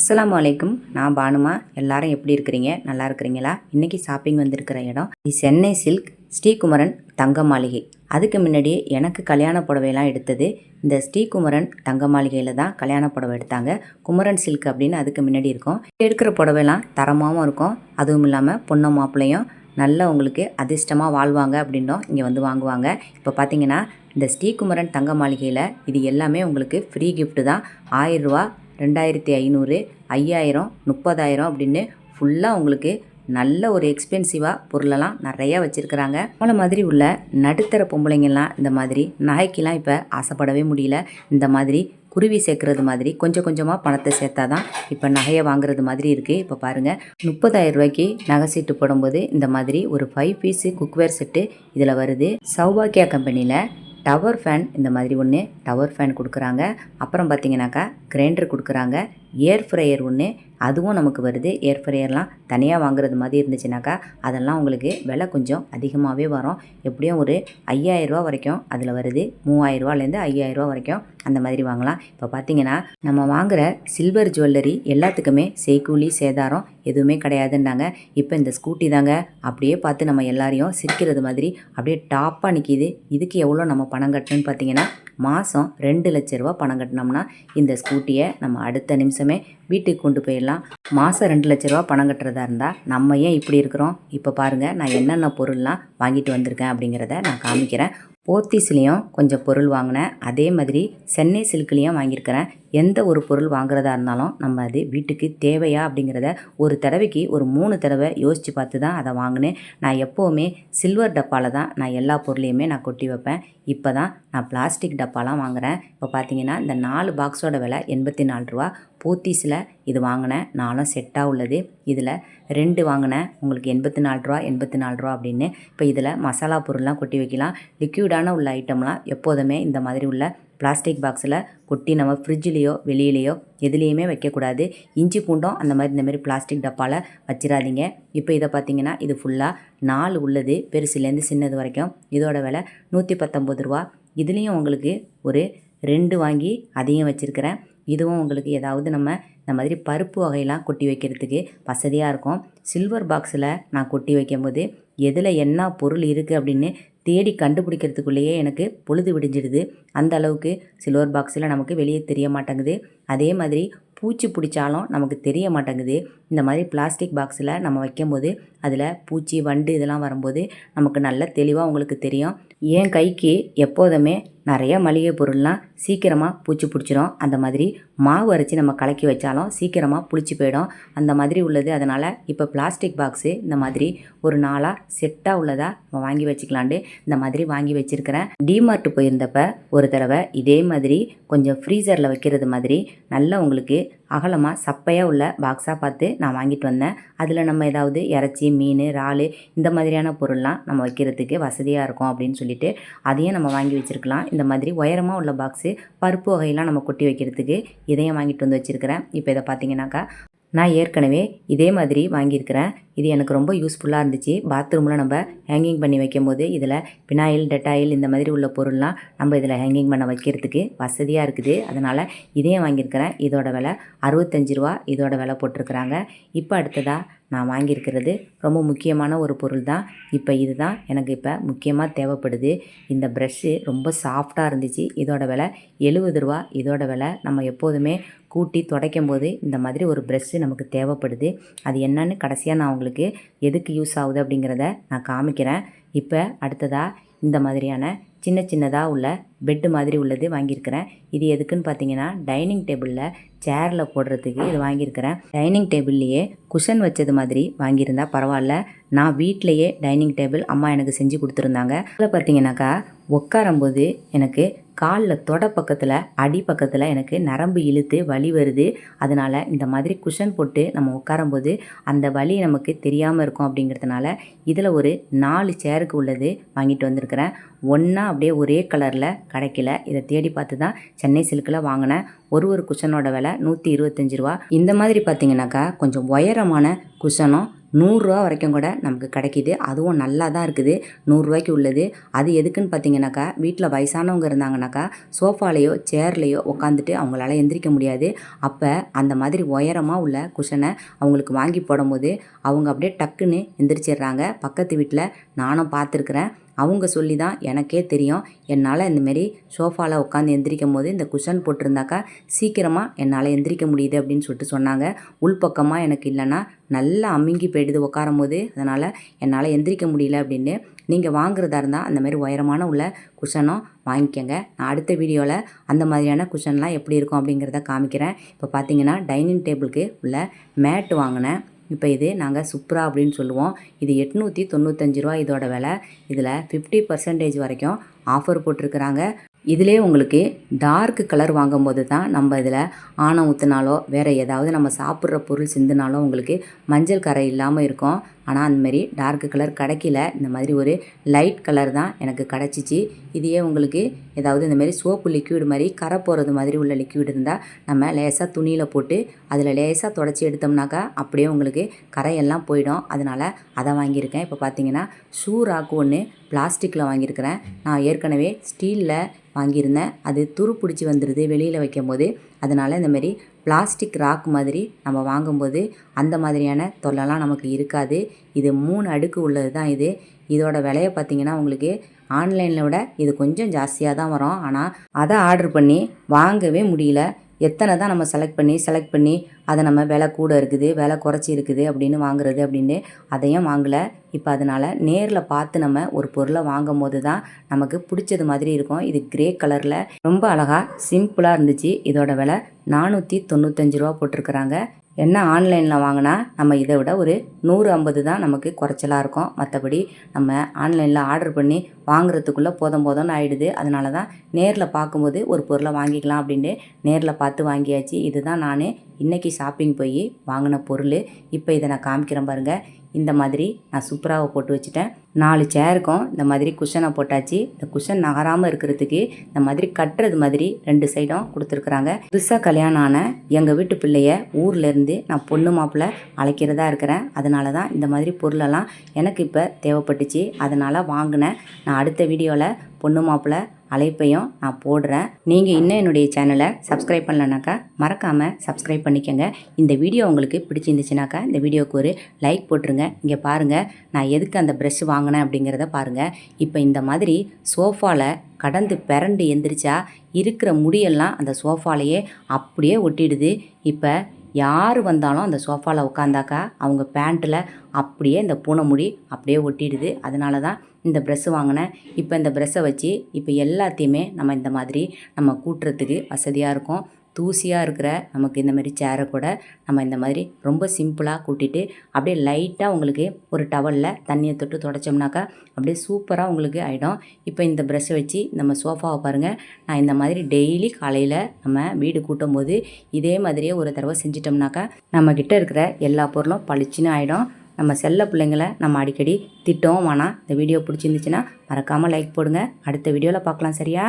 அஸ்லாம் அலைக்கும். நான் பானுமா. எல்லாரும் எப்படி இருக்கிறீங்க? நல்லா இருக்கிறீங்களா? இன்றைக்கி ஷாப்பிங் வந்திருக்கிற இடம் இது சென்னை சில்க் ஸ்ரீகுமரன் தங்க மாளிகை அதுக்கு முன்னாடி எனக்கு கல்யாண புடவையெல்லாம் எடுத்தது இந்த ஸ்ரீகுமரன் தங்க மாளிகையில் தான் கல்யாண புடவை எடுத்தாங்க. குமரன் சில்க் அப்படின்னு அதுக்கு முன்னாடி இருக்கும். எடுக்கிற புடவைலாம் தரமாகவும் இருக்கும். அதுவும் இல்லாமல் பொண்ணு மாப்பிள்ளையும் நல்ல உங்களுக்கு அதிர்ஷ்டமாக வாழ்வாங்க அப்படின்னும் இங்கே வந்து வாங்குவாங்க. இப்போ பார்த்தீங்கன்னா இந்த ஸ்ரீகுமரன் தங்க மாளிகையில் இது எல்லாமே உங்களுக்கு ஃப்ரீ கிஃப்ட்டு தான். ஆயிரரூவா ரெண்டாயிரத்தி ஐநூறு ஐயாயிரம் முப்பதாயிரம் அப்படின்னு ஃபுல்லாக உங்களுக்கு நல்ல ஒரு எக்ஸ்பென்சிவாக பொருளெல்லாம் நிறையா வச்சுருக்கிறாங்க. போன மாதிரி உள்ள நடுத்தர பொம்பளைங்கள்லாம் இந்த மாதிரி நகைக்கெலாம் இப்போ ஆசைப்படவே முடியல. இந்த மாதிரி குருவி சேர்க்குறது மாதிரி கொஞ்சம் கொஞ்சமாக பணத்தை சேர்த்தா தான் இப்போ நகையை வாங்குறது மாதிரி இருக்குது இப்போ பாருங்கள் முப்பதாயிரம் ரூபாய்க்கு நகை சீட்டு போடும்போது இந்த மாதிரி ஒரு ஃபைவ் பீஸு குக்வேர் செட்டு இதில் வருது. சௌபாக்கியா கம்பெனியில் டவர் ஃபேன் இந்த மாதிரி ஒன்று டவர் ஃபேன் கொடுக்குறாங்க. அப்புறம் பார்த்தீங்கன்னாக்கா கிரைண்டர் கொடுக்குறாங்க. ஏர் ஃப்ரையர் ஒன்று அதுவும் நமக்கு வருது. ஏர் ஃப்ரையர்லாம் தனியாக வாங்குறது மாதிரி இருந்துச்சுனாக்கா அதெல்லாம் உங்களுக்கு விலை கொஞ்சம் அதிகமாகவே வரும். எப்படியும் ஒரு ஐயாயிரரூவா வரைக்கும் அதில் வருது. மூவாயிரரூவாலேருந்து ஐயாயிரரூவா வரைக்கும் அந்த மாதிரி வாங்கலாம். இப்போ பார்த்தீங்கன்னா நம்ம வாங்குகிற சில்வர் ஜுவல்லரி எல்லாத்துக்குமே செய்கூலி சேதாரம் எதுவுமே கிடையாதுன்னாங்க இப்போ இந்த ஸ்கூட்டி தாங்க அப்படியே பார்த்து நம்ம எல்லாரையும் சிரிக்கிறது மாதிரி அப்படியே டாப்பாக நிற்கிது இதுக்கு எவ்வளோ நம்ம பணம் கட்டணும்னு பார்த்தீங்கன்னா மாதம் ரெண்டு லட்ச ரூபா பணம் கட்டினோம்னா இந்த ஸ்கூட்டியை நம்ம அடுத்த நிமிஷமே வீட்டுக்கு கொண்டு போயிடலாம். மாதம் ரெண்டு லட்ச ரூபா பணம் கட்டுறதா இருந்தால் நம்ம ஏன் இப்படி இருக்கிறோம்? இப்போ பாருங்கள் நான் என்னென்ன பொருள்லாம் வாங்கிட்டு வந்திருக்கேன் அப்படிங்கிறத நான் காமிக்கிறேன். போத்தீஸ்லேயும் கொஞ்சம் பொருள் வாங்கினேன். அதே மாதிரி சென்னை சில்க்லேயும் வாங்கியிருக்கிறேன். எந்த ஒரு பொருள் வாங்குறதா இருந்தாலும் நம்ம அது வீட்டுக்கு தேவையா அப்படிங்கிறத ஒரு தடவைக்கு ஒரு மூணு தடவை யோசித்து பார்த்து தான் அதை வாங்கினேன். நான் எப்போவுமே சில்வர் டப்பாவில் தான் நான் எல்லா பொருளையுமே நான் கொட்டி வைப்பேன். இப்போ தான் நான் பிளாஸ்டிக் டப்பாலாம் வாங்குகிறேன் இப்போ பார்த்தீங்கன்னா இந்த நாலு பாக்ஸோட விலை எண்பத்தி நாலு ரூபா. போத்தீஸில் இது வாங்கினேன் நாலும் செட்டாக உள்ளது. இதில் ரெண்டு வாங்கினேன் உங்களுக்கு எண்பத்தி நாலு ரூபா எண்பத்தி நாலு ரூபா அப்படின்னு இப்போ இதில் மசாலா பொருள்லாம் கொட்டி வைக்கலாம். லிக்யூடான உள்ள ஐட்டம்லாம் எப்போதுமே இந்த மாதிரி உள்ள பிளாஸ்டிக் பாக்ஸில் கொட்டி நம்ம ஃப்ரிட்ஜ்லேயோ வெளியிலையோ எதுலேயுமே வைக்கக்கூடாது. இஞ்சி பூண்டும் அந்த மாதிரி இந்த மாதிரி பிளாஸ்டிக் டப்பாவில் வச்சிடாதீங்க. இப்போ இதை பார்த்தீங்கன்னா இது ஃபுல்லாக நாலு உள்ளது பெருசுலேருந்து சின்னது வரைக்கும். இதோட விலை நூற்றி பத்தொம்பது ரூபா. இதுலேயும் உங்களுக்கு ஒரு ரெண்டு வாங்கி அதையும் வச்சுருக்கிறேன். இதுவும் உங்களுக்கு ஏதாவது நம்ம இந்த மாதிரி பருப்பு வகையெல்லாம் கொட்டி வைக்கிறதுக்கு வசதியாக இருக்கும். சில்வர் பாக்ஸில் நான் கொட்டி வைக்கும்போது எதில் என்ன பொருள் இருக்குது அப்படின்னு தேடி கண்டுபிடிக்கிறதுக்குள்ளேயே எனக்கு பொழுது விடிஞ்சிடுது. அந்த அளவுக்கு சில்வர் பாக்ஸில் நமக்கு வெளியே தெரிய மாட்டேங்குது. அதே மாதிரி பூச்சி பிடிச்சாலும் நமக்கு தெரிய மாட்டேங்குது. இந்த மாதிரி பிளாஸ்டிக் பாக்ஸில் நம்ம வைக்கும்போது அதில் பூச்சி வண்டு இதெல்லாம் வரும்போது நமக்கு நல்ல தெளிவாக உங்களுக்கு தெரியும். என் கைக்கு எப்போதுமே நிறைய மளிகை பொருள்லாம் சீக்கிரமாக பூச்சி பிடிச்சிரும். அந்த மாதிரி மாவு அரைச்சி நம்ம கலக்கி வச்சாலும் சீக்கிரமாக புளிச்சு போயிடும். அந்த மாதிரி உள்ளது. அதனால் இப்போ பிளாஸ்டிக் பாக்ஸு இந்த மாதிரி ஒரு நாளாக செட்டாக உள்ளதாக நம்ம வாங்கி வச்சுக்கலான்ட்டு இந்த மாதிரி வாங்கி வச்சுருக்கிறேன். டிமார்ட் போயிருந்தப்ப ஒரு தடவை இதே மாதிரி கொஞ்சம் ஃப்ரீசரில் வைக்கிறது மாதிரி நல்லா உங்களுக்கு அகலமாக சப்பையாக உள்ள பாக்ஸாக பார்த்து நான் வாங்கிட்டு வந்தேன். அதில் நம்ம ஏதாவது இறைச்சி மீன் இறால் இந்த மாதிரியான பொருள்லாம் நம்ம வைக்கிறதுக்கு வசதியாக இருக்கும் அப்படின்னு சொல்லிட்டு அதையும் நம்ம வாங்கி வச்சுருக்கலாம். இந்த மாதிரி உயரமாக உள்ள பாக்ஸு பருப்பு வகையெல்லாம் நம்ம கொட்டி வைக்கிறதுக்கு இதையும் வாங்கிட்டு வந்து வச்சுருக்கிறேன். இப்போ இதை பார்த்தீங்கன்னாக்கா நான் ஏற்கனவே இதே மாதிரி வாங்கியிருக்கிறேன். இது எனக்கு ரொம்ப யூஸ்ஃபுல்லாக இருந்துச்சு. பாத்ரூமில் நம்ம ஹேங்கிங் பண்ணி வைக்கும்போது இதில் பினாயில் டெட்டாயில் இந்த மாதிரி உள்ள பொருள்லாம் நம்ம இதில் ஹேங்கிங் பண்ண வைக்கிறதுக்கு வசதியாக இருக்குது. அதனால் இதையும் வாங்கியிருக்கிறேன். இதோட விலை அறுபத்தஞ்சு ரூபா. இதோட விலை போட்டிருக்கிறாங்க. இப்போ அடுத்ததாக நான் வாங்கியிருக்கிறது ரொம்ப முக்கியமான ஒரு பொருள் தான். இப்போ இதுதான் எனக்கு இப்போ முக்கியமாக தேவைப்படுது. இந்த ப்ரெஷ்ஷு ரொம்ப சாஃப்டாக இருந்துச்சு. இதோட விலை எழுபது ரூபா. இதோட விலை நம்ம எப்போதுமே கூட்டி துடைக்கும் போது இந்த மாதிரி ஒரு ப்ரெஷ்ஷு நமக்கு தேவைப்படுது. அது என்னன்னு கடைசியாக நான் உங்களுக்கு எதுக்கு யூஸ் ஆகுது அப்படிங்கிறத நான் காமிக்கிறேன். இப்போ அடுத்ததாக இந்த மாதிரியான சின்ன சின்னதாக உள்ள பெட்டு மாதிரி உள்ளது வாங்கியிருக்கிறேன். இது எதுக்குன்னு பார்த்தீங்கன்னா டைனிங் டேபிளில் சேரில் போடுறதுக்கு இது வாங்கியிருக்கிறேன். டைனிங் டேபிள்லேயே குஷன் வச்சது மாதிரி வாங்கியிருந்தா பரவாயில்ல. நான் வீட்டிலையே டைனிங் டேபிள் அம்மா எனக்கு செஞ்சு கொடுத்துருந்தாங்க. அதில் பார்த்தீங்கன்னாக்கா உட்காரும்போது எனக்கு காலில் தொட பக்கத்தில் அடி பக்கத்தில் எனக்கு நரம்பு இழுத்து வலி வருது. அதனால் இந்த மாதிரி குஷன் போட்டு நம்ம உட்காரும்போது அந்த வலி நமக்கு தெரியாமல் இருக்கும் அப்படிங்கிறதுனால இதில் ஒரு நாலு சேருக்கு உள்ளது வாங்கிட்டு வந்திருக்கிறேன். ஒன்றா அப்படியே ஒரே கலரில் கிடைக்கல. இதை தேடி பார்த்து தான் சென்னை சில்கில் வாங்கினேன் ஒரு ஒரு குஷனோட விலை நூற்றி இருபத்தஞ்சி ரூபா. இந்த மாதிரி பார்த்தீங்கன்னாக்கா கொஞ்சம் உயரமான குஷனும் நூறுரூவா வரைக்கும் கூட நமக்கு கிடைக்கிது. அதுவும் நல்லா தான் இருக்குது. நூறுரூவாய்க்கு உள்ளது. அது எதுக்குன்னு பார்த்தீங்கன்னாக்கா வீட்டில் வயசானவங்க இருந்தாங்கனாக்கா சோஃபாலேயோ சேர்லேயோ உட்காந்துட்டு அவங்களால எந்திரிக்க முடியாது. அப்போ அந்த மாதிரி உயரமாக உள்ள குஷனை அவங்களுக்கு வாங்கி போடும்போது அவங்க அப்படியே டக்குன்னு எந்திரிச்சிடுறாங்க. பக்கத்து வீட்டில் நானும் பார்த்துருக்குறேன். அவங்க சொல்லி தான் எனக்கே தெரியும். என்னால் இந்தமாரி சோஃபாவில் உட்காந்து எந்திரிக்கும் போது இந்த குஷன் போட்டிருந்தாக்கா சீக்கிரமாக என்னால் எந்திரிக்க முடியுது அப்படின்னு சொல்லிட்டு சொன்னாங்க. உள்பக்கமாக எனக்கு இல்லைன்னா நல்லா அமுங்கி போயிடுது உட்காரும் போது அதனால் என்னால் எந்திரிக்க முடியல அப்படின்னு நீங்கள் வாங்குறதா இருந்தால் அந்தமாரி உயரமான உள்ள குஷனும் வாங்கிக்கோங்க. நான் அடுத்த வீடியோவில் அந்த மாதிரியான குஷன்லாம் எப்படி இருக்கும் அப்படிங்கிறத காமிக்கிறேன். இப்போ பார்த்தீங்கன்னா டைனிங் டேபிளுக்கு உள்ள மேட் வாங்கினேன். இப்போ இது நாங்கள் சுப்ரா அப்படின்னு சொல்லுவோம். இது எட்நூற்றி தொண்ணூத்தஞ்சு ரூபா இதோட விலை. இதில் ஃபிஃப்டி பர்சன்டேஜ் வரைக்கும் ஆஃபர் போட்டிருக்கிறாங்க. இதிலே உங்களுக்கு டார்க் கலர் வாங்கும்போது தான் நம்ம இதில் ஆணம் ஊற்றினாலோ வேறு ஏதாவது நம்ம சாப்பிட்ற பொருள் சிந்தினாலோ உங்களுக்கு மஞ்சள் கரை இல்லாமல் இருக்கும். ஆனால் அந்தமாரி டார்க் கலர் கிடைக்கல. இந்த மாதிரி ஒரு லைட் கலர் தான் எனக்கு கிடச்சிச்சு. இதையே உங்களுக்கு ஏதாவது இந்தமாரி சோப்பு லிக்விட் மாதிரி கரை போகிறது மாதிரி உள்ள லிக்விட் இருந்தால் நம்ம லேசாக துணியில் போட்டு அதில் லேசாக தொடச்சி எடுத்தோம்னாக்கா அப்படியே உங்களுக்கு கரையெல்லாம் போயிடும். அதனால் அதை வாங்கியிருக்கேன். இப்போ பார்த்தீங்கன்னா ஷூ ராக்கு ஒன்று பிளாஸ்டிக்கில் வாங்கியிருக்கிறேன். நான் ஏற்கனவே ஸ்டீலில் வாங்கியிருந்தேன். அது துரு பிடிச்சி வந்துடுது வெளியில் வைக்கும் போது அதனால் இந்தமாரி பிளாஸ்டிக் ராக் மாதிரி நம்ம வாங்கும்போது அந்த மாதிரியான தொல்லைலாம் நமக்கு இருக்காது. இது மூணு அடுக்கு உள்ளது தான் இது. இதோட விலையை பார்த்தீங்கன்னா உங்களுக்கு ஆன்லைனில் விட இது கொஞ்சம் ஜாஸ்தியாக தான் வரும். ஆனால் அதை ஆர்டர் பண்ணி வாங்கவே முடியல. எத்தனை தான் நம்ம செலக்ட் பண்ணி செலக்ட் பண்ணி அதை நம்ம விலை கூட இருக்குது விலை குறைச்சி இருக்குது அப்படின்னு வாங்குறது அப்படின்னு அதையும் வாங்கலை. இப்போ அதனால் நேரில் பார்த்து நம்ம ஒரு பொருளை வாங்கும் போது தான் நமக்கு பிடிச்சது மாதிரி இருக்கும். இது கிரே கலரில் ரொம்ப அழகாக சிம்பிளாக இருந்துச்சு. இதோட விலை நானூற்றி தொண்ணூத்தஞ்சு ரூபா போட்டிருக்கிறாங்க. என்ன ஆன்லைனில் வாங்கினா நம்ம இதை விட ஒரு நூறு ஐம்பது தான் நமக்கு குறைச்சலாக இருக்கும். மற்றபடி நம்ம ஆன்லைனில் ஆர்டர் பண்ணி வாங்குறதுக்குள்ளே போதும் போதும்னு ஆகிடுது அதனால தான் நேரில் பார்க்கும்போது ஒரு பொருளை வாங்கிக்கலாம் அப்படின்ட்டு நேரில் பார்த்து வாங்கியாச்சு. இதுதான் நான் இன்றைக்கி ஷாப்பிங் போய் வாங்கின பொருள். இப்போ இதை நான் காமிக்கிறேன் பாருங்கள் இந்த மாதிரி நான் சூப்பராக போட்டு வச்சுட்டேன். நாலு சேருக்கும் இந்த மாதிரி குஷனை போட்டாச்சு. இந்த குஷன் நகராமல் இருக்கிறதுக்கு இந்த மாதிரி கட்டுறது மாதிரி ரெண்டு சைடும் கொடுத்துருக்குறாங்க. புதுசாக கல்யாணம் ஆன எங்கள் வீட்டு பிள்ளைய ஊர்லேருந்து நான் பொண்ணு மாப்பிள்ளை அழைக்கிறதா இருக்கிறேன். அதனால தான் இந்த மாதிரி பொருளெல்லாம் எனக்கு இப்போ தேவைப்பட்டுச்சு. அதனால் வாங்கினேன். நான் அடுத்த வீடியோவில் பொண்ணு மாப்பிள்ளை அழைப்பையும் நான் போடுறேன். நீங்கள் இன்னும் என்னுடைய சேனலை சப்ஸ்கிரைப் பண்ணலனாக்கா மறக்காமல் சப்ஸ்கிரைப் பண்ணிக்கோங்க. இந்த வீடியோ உங்களுக்கு பிடிச்சிருந்துச்சுனாக்கா இந்த வீடியோவுக்கு ஒரு லைக் போட்டுருங்க. இங்கே பாருங்கள் நான் எதுக்கு அந்த ப்ரெஷ் வாங்கினேன் அப்படிங்கிறத பாருங்கள் இப்போ இந்த மாதிரி சோஃபாவில் கடந்து பிறண்டு எந்திரிச்சா இருக்கிற முடியெல்லாம் அந்த சோஃபாலேயே அப்படியே ஒட்டிடுது. இப்போ யார் வந்தாலும் அந்த சோஃபாவில் உட்காந்தாக்கா அவங்க பேண்ட்டில் அப்படியே இந்த பூனை முடி அப்படியே ஒட்டிடுது. அதனால தான் இந்த ப்ரெஷ்ஷு வாங்கினேன். இப்போ இந்த ப்ரெஷ்ஷை வச்சு இப்போ எல்லாத்தையுமே நம்ம இந்த மாதிரி நம்ம கூட்டுறதுக்கு வசதியாக இருக்கும். தூசியாக இருக்கிற நமக்கு இந்த மாதிரி சேரை கூட நம்ம இந்த மாதிரி ரொம்ப சிம்பிளாக கூட்டிட்டு அப்படியே லைட்டாக உங்களுக்கு ஒரு டவலில் தண்ணியை தொட்டு தொடச்சோம்னாக்கா அப்படியே சூப்பராக உங்களுக்கு ஆகிடும் இப்போ இந்த ப்ரெஷ்ஷை வச்சு நம்ம சோஃபாவை பாருங்கள் நான் இந்த மாதிரி டெய்லி காலையில் நம்ம வீடு கூட்டும் போது இதே மாதிரியே ஒரு தடவை செஞ்சிட்டோம்னாக்கா நம்மக்கிட்ட இருக்கிற எல்லா பொருளும் பளிச்சுன்னு ஆகிடும் நம்ம செல்ல பிள்ளைங்கள நம்ம அடிக்கடி திட்டவும் வேணாம் இந்த வீடியோ பிடிச்சிருந்துச்சுன்னா மறக்காமல் லைக் போடுங்க. அடுத்த வீடியோவில் பார்க்கலாம் சரியா?